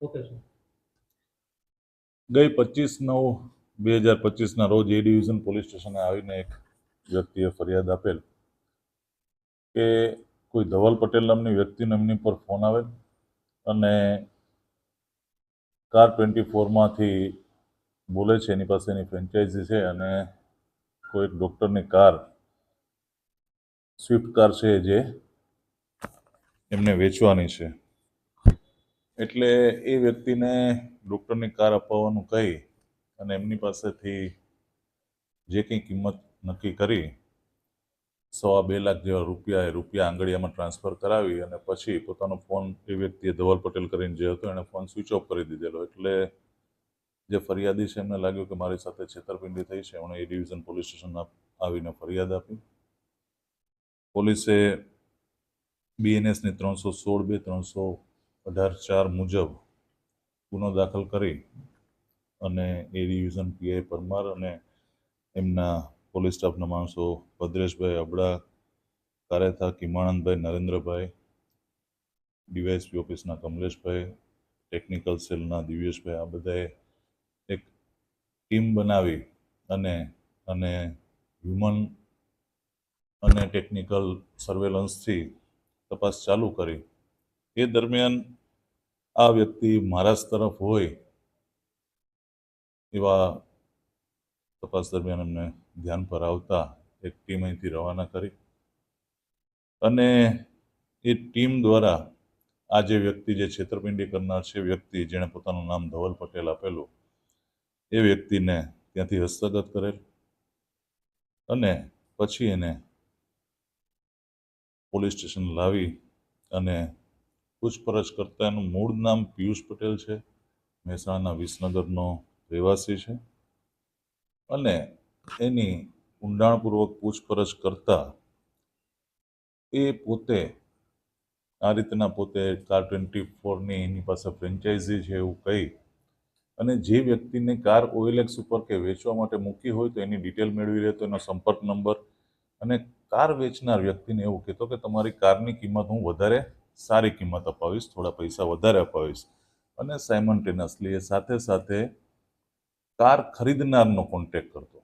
Okay ગઈ પચીસ નવ બે હજાર પચીસના રોજ એ ડિવિઝન પોલીસ સ્ટેશને આવીને એક વ્યક્તિએ ફરિયાદ આપેલ કે કોઈ ધવલ પટેલ નામની વ્યક્તિ એમની પર ફોન આવેલ અને કાર ટ્વેન્ટી ફોરમાંથી બોલે છે, એની પાસે એની ફ્રેન્ચાઇઝી છે અને કોઈ એક ડૉક્ટરની કાર સ્વિફ્ટ કાર છે જે એમને વેચવાની છે. એટલે એ વ્યક્તિને ડૉક્ટરની કાર અપાવવાનું કહી અને એમની પાસેથી જે કંઈ કિંમત નક્કી કરી, સવા બે લાખ જેવા રૂપિયા એ રૂપિયા આંગળીયામાં ટ્રાન્સફર કરાવી અને પછી પોતાનો ફોન એ વ્યક્તિએ ધવલ પટેલ કરીને જે હતો એણે ફોન સ્વિચ ઓફ કરી દીધેલો. એટલે જે ફરિયાદી છે એમને લાગ્યું કે મારી સાથે છેતરપિંડી થઈ છે, એમણે એ ડિવિઝન પોલીસ સ્ટેશનમાં આવીને ફરિયાદ આપી. પોલીસે બીએનએસની ત્રણસો સોળ બે ત્રણસો અઢાર ચાર મુજબ ગુનો દાખલ કરી અને એ ડિવિઝન પીઆઈ પરમાર અને એમના પોલીસ સ્ટાફના માણસો ભદ્રેશભાઈ અબડા, કારેથા કિમાણંદભાઈ નરેન્દ્રભાઈ, ડીવાયસપી ઓફિસના કમલેશભાઈ, ટેકનિકલ સેલના દિવ્યેશભાઈ, આ બધાએ એક ટીમ બનાવી અને અને હ્યુમન અને ટેકનિકલ સર્વેલન્સથી તપાસ ચાલુ કરી. એ દરમિયાન આ વ્યક્તિ મહારાષ્ટ્ર તરફ હોય, એવા તપાસ દરમિયાન એમને ધ્યાન પર આવતા એક ટીમ અહીંથી રવાના કરી. અને એ ટીમ દ્વારા આ જે વ્યક્તિ જે છેતરપિંડી કરનાર છે, વ્યક્તિ જેણે પોતાનું નામ ધવલ પટેલ આપેલું, એ વ્યક્તિને ત્યાંથી હસ્તગત કરેલ અને પછી એને પોલીસ સ્ટેશન લાવી અને પૂછપરછ કરતા એનું મૂળ નામ પિયુષ પટેલ છે. મહેસાણાના વિસનગરનો રહેવાસી છે. અને એની ઊંડાણપૂર્વક પૂછપરછ કરતા એ પોતે આ રીતના પોતે કાર ટ્વેન્ટી ફોરની એની પાસે ફ્રેન્ચાઇઝી છે એવું કહી અને જે વ્યક્તિને કાર ઓએલએક્સ ઉપર કે વેચવા માટે મૂકી હોય તો એની ડિટેલ મેળવી લેતો એનો સંપર્ક નંબર અને કાર વેચનાર વ્યક્તિને એવું કહેતો કે તમારી કારની કિંમત હું વધારે સારી કિંમત અપાવીશ, થોડા પૈસા વધારે અપાવીશ. અને સાયમન્ટેનિયસલી એ સાથે સાથે કાર ખરીદનારનો કોન્ટેક કરતો.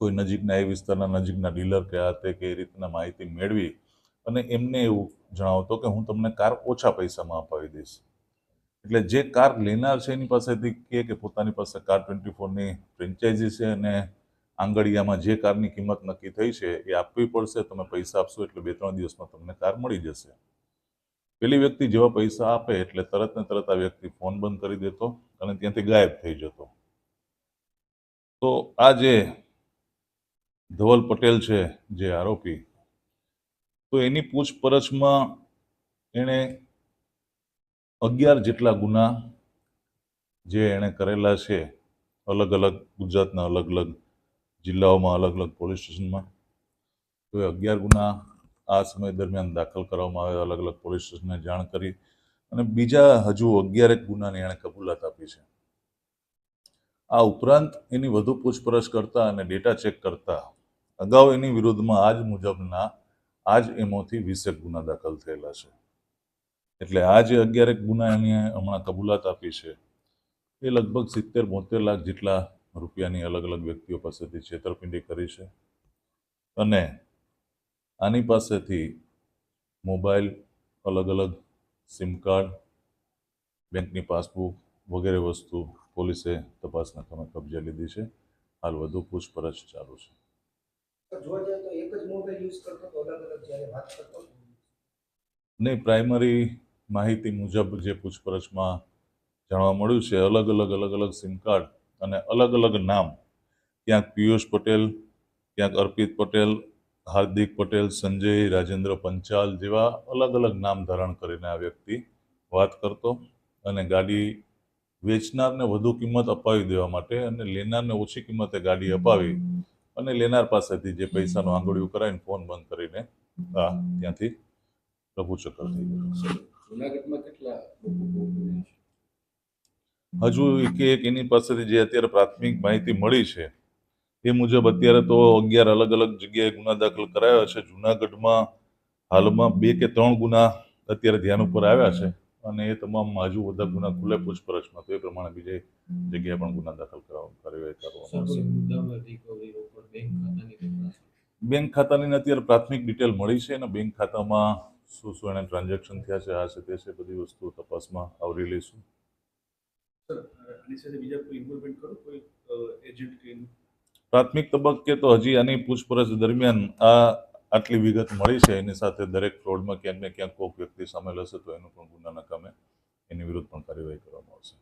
કોઈ નજીકના એ વિસ્તારના નજીકના ડીલર કે આ તે કે એ રીતના માહિતી મેળવી અને એમને એવું જણાવતો કે હું તમને કાર ઓછા પૈસામાં અપાવી દઈશ. એટલે જે કાર લેનાર છે એની પાસેથી કહે કે પોતાની પાસે કાર ટ્વેન્ટી ફોરની ફ્રેન્ચાઇઝી છે અને આંગળીયામાં જે કારની કિંમત નક્કી થઈ છે એ આપવી પડશે, તમે પૈસા આપશો એટલે બે ત્રણ દિવસમાં તમને કાર મળી જશે. પેલી વ્યક્તિ જેવા પૈસા આપે એટલે તરત ને તરત આ વ્યક્તિ ફોન બંધ કરી દેતો અને ત્યાંથી ગાયબ થઈ જતો. તો આ જે ધવલ પટેલ છે, જે આરોપી, તો એની પૂછપરછમાં એણે અગિયાર જેટલા ગુના જે એણે કરેલા છે, અલગ અલગ ગુજરાતના અલગ અલગ જિલ્લાઓમાં, અલગ અલગ પોલીસ સ્ટેશનમાં, તો એ અગિયાર ગુના આ સમય દરમિયાન દાખલ કરવામાં આવ્યા અલગ અલગ પોલીસ સ્ટેશનને જાણ કરી અને બીજા હજુ અગિયારેક ગુનાની એણે કબૂલાત આપી છે. આ ઉપરાંત એની વધુ પૂછપરછ કરતા અને ડેટા ચેક કરતા અગાઉ એની વિરુદ્ધમાં આજ મુજબના આજ એમોથી વીસેક ગુના દાખલ થયેલા છે. એટલે આ જે અગિયારેક ગુના એની હમણાં કબૂલાત આપી છે. એ લગભગ સિત્તેર બોતેર લાખ જેટલા રૂપિયાની અલગ અલગ વ્યક્તિઓ પાસેથી છેતરપિંડી કરી છે. અને આની પાસેથી મોબાઈલ અલગ અલગ સિમ કાર્ડ બેંકની પાસબુક વગેરે વસ્તુ પોલીસે તપાસના કામે કબજે લીધી છે હાલ વધુ પૂછપરછ ચાલુ છે. નહીં પ્રાઇમરી માહિતી મુજબ જે પૂછપરછમાં જાણવા મળ્યું છે અલગ અલગ અલગ અલગ સિમ કાર્ડ અને અલગ અલગ નામ ક્યાંક પિયુષ પટેલ ક્યાંક અર્પિત પટેલ હાર્દિક પટેલ સંજય રાજેન્દ્ર પંચાલ જેવા અલગ અલગ નામ ધારણ કરીને આ વ્યક્તિ વાત કરતો અને ગાડી વેચનારને વધુ કિંમત અપાવી દેવા માટે અને લેનારને ઓછી કિંમતે ગાડી અપાવી અને લેનાર પાસેથી જે પૈસાનું આંગળીયું કરાવીને ફોન બંધ કરીને આ ત્યાંથી પ્રભુચક્કર થઈ ગયો. કેટલા હજુ કે એક એની પાસેથી જે અત્યારે પ્રાથમિક માહિતી મળી છે એ મુજબ અત્યારે તો અગિયાર અલગ અલગ જગ્યાએ ગુના દાખલ કરાયા છે. જુનાગઢમાં હાલમાં બે કે ત્રણ ગુના અત્યારે ધ્યાન ઉપર આવ્યા છે અને એ તમામમાં હજુ બધા ગુના ખુલ્લે પૂછપરછમાં તો એ પ્રમાણે બીજે જગ્યાએ પણ ગુના દાખલ કરવામાં આવશે બેંક ખાતાની તપાસ બેંક ખાતાની અત્યારે પ્રાથમિક ડિટેલ મળી છે અને બેંક ખાતામાં શું શું એને ટ્રાન્ઝેક્શન થયા છે આ છે તે છે બધી વસ્તુઓ તપાસમાં આવરી લઈશું. સર આની સાથે બીજા કોઈ ઇન્વોલ્વમેન્ટ કરો કોઈ એજન્ટ કે? પ્રાથમિક તબક્કે તો હજી આની પૂછપરછ દરમિયાન આ આટલી વિગત મળી છે. એની સાથે દરેક ફ્રોડમાં ક્યાંક ને ક્યાંક કોઈક વ્યક્તિ સામેલ હશે તો એનું પણ ગુનાના કામે એની વિરુદ્ધ પણ કાર્યવાહી કરવામાં આવશે.